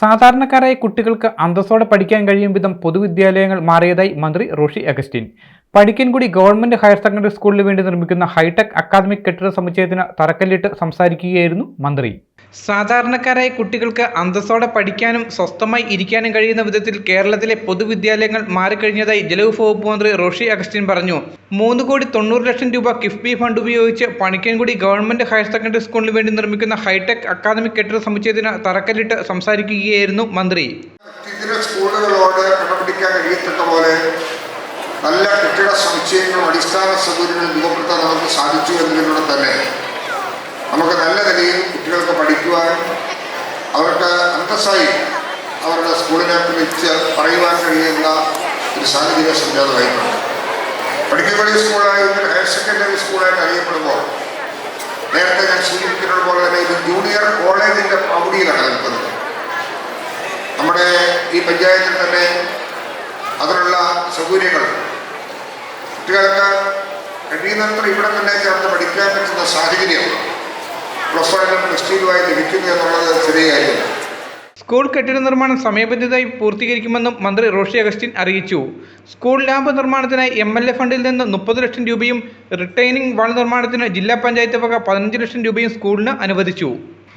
സാധാരണക്കാരായ കുട്ടികൾക്ക് അന്തസ്സോടെ പഠിക്കാൻ കഴിയും വിധം പൊതുവിദ്യാലയങ്ങൾ മാറിയതായി മന്ത്രി Roshy Augustine. Padikkankudy government higher secondary സ്കൂളിന് വേണ്ടി നിർമ്മിക്കുന്ന ഹൈടെക് അക്കാദമിക് കെട്ടിട സമുച്ചയത്തിന് തറക്കല്ലിട്ട് സംസാരിക്കുകയായിരുന്നു മന്ത്രി. സാധാരണക്കാരായ കുട്ടികൾക്ക് അന്തസ്സോടെ പഠിക്കാനും സ്വസ്ഥമായി ഇരിക്കാനും കഴിയുന്ന വിധത്തിൽ കേരളത്തിലെ പൊതുവിദ്യാലയങ്ങൾ മാറിക്കഴിഞ്ഞതായി ജലവിഭവ മന്ത്രി റോഷി അഗസ്റ്റിൻ പറഞ്ഞു. മൂന്ന് കോടി തൊണ്ണൂറ് ലക്ഷം രൂപ കിഫ്ബി ഫണ്ട് ഉപയോഗിച്ച് പണിക്കൻകുടി ഗവൺമെന്റ് ഹയർ സെക്കൻഡറി സ്കൂളിന് വേണ്ടി നിർമ്മിക്കുന്ന ഹൈടെക് അക്കാദമിക് കെട്ടിട സമുച്ചയത്തിന് തറക്കല്ലിട്ട് സംസാരിക്കുകയായിരുന്നു മന്ത്രി. സ്കൂളുകളോട് പോലെ നല്ല കെട്ടിട സമുച്ചയങ്ങളും അന്തസ്സായി അവരുടെ സ്കൂളിനെ കുറിച്ച് പറയുവാൻ കഴിയുന്ന ഒരു സാഹചര്യ സംജാതമായിട്ടുണ്ട് പഠിക്കപ്പള്ളി സ്കൂളായിട്ട് ഹയർ സെക്കൻഡറി സ്കൂളായിട്ട് അറിയപ്പെടുമ്പോൾ നേരത്തെ ഞാൻ സൂചിപ്പിക്കുന്നത് പോലെ തന്നെ ഇത് ജൂനിയർ കോളേജിന്റെ പ്രൗഢിയിലാണ് നിൽക്കുന്നത്. നമ്മുടെ ഈ പഞ്ചായത്തിൽ തന്നെ അതിനുള്ള സൗകര്യങ്ങൾ കുട്ടികൾക്ക് കഴിയുന്നത്ര ഇവിടെ തന്നെ ചേർന്ന് പഠിക്കാൻ പറ്റുന്ന സാഹചര്യം പ്ലസ് വണ്ണിലും പ്ലസ് ടുയിലുമായി ലഭിക്കുന്നു എന്നുള്ളത് ചെറിയ കാര്യമാണ് സ്കൂൾ കെട്ടിട നിർമ്മാണം സമയബന്ധിതമായി പൂർത്തീകരിക്കുമെന്നും മന്ത്രി റോഷി അഗസ്റ്റിൻ അറിയിച്ചു. സ്കൂൾ ലാബ് നിർമ്മാണത്തിനായി എം എൽ എ ഫണ്ടിൽ നിന്ന് മുപ്പത് ലക്ഷം രൂപയും റിട്ടൈനിങ് വാൾ നിർമ്മാണത്തിന് ജില്ലാ പഞ്ചായത്ത് വക പതിനഞ്ച് ലക്ഷം രൂപയും സ്കൂളിന് അനുവദിച്ചു.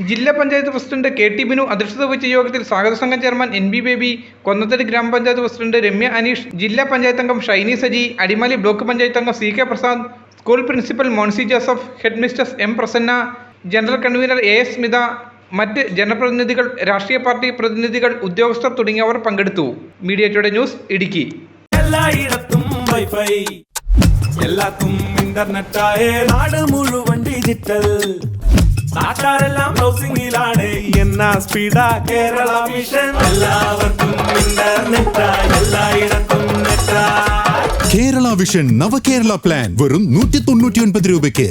ജില്ലാ panchayat president K T Binu അധ്യക്ഷത വഹിച്ച യോഗത്തിൽ സ്വാഗത സംഘം chairman N B Baby Konnathady ഗ്രാമപഞ്ചായത്ത് പ്രസിഡന്റ് രമ്യ അനീഷ് ജില്ലാ പഞ്ചായത്ത് അംഗം ഷൈനി സജി അടിമാലി ബ്ലോക്ക് പഞ്ചായത്ത് അംഗം C K Prasad school principal Moncy Joseph head mistress M Prasanna general convener A S Smitha മറ്റ് ജനപ്രതിനിധികൾ രാഷ്ട്രീയ പാർട്ടി പ്രതിനിധികൾ ഉദ്യോഗസ്ഥർ തുടങ്ങിയവർ പങ്കെടുത്തു. Media today news Idukki. എല്ലായിടത്തും വൈഫൈ. എല്ലാത്തും നാട് മുഴുവൻ ഡിജിറ്റൽ നാട്ടാരെല്ലാം ബ്രൗസിംഗിലാണ് എന്നാ സ്പീഡാ കേരള മിഷൻ എല്ലാവർക്കും ഇന്റർനെറ്റാ എല്ലായിടത്തും കേരള വിഷൻ നവകേരള പ്ലാൻ വെറും നൂറ്റി തൊണ്ണൂറ്റി ഒൻപത് രൂപയ്ക്ക്.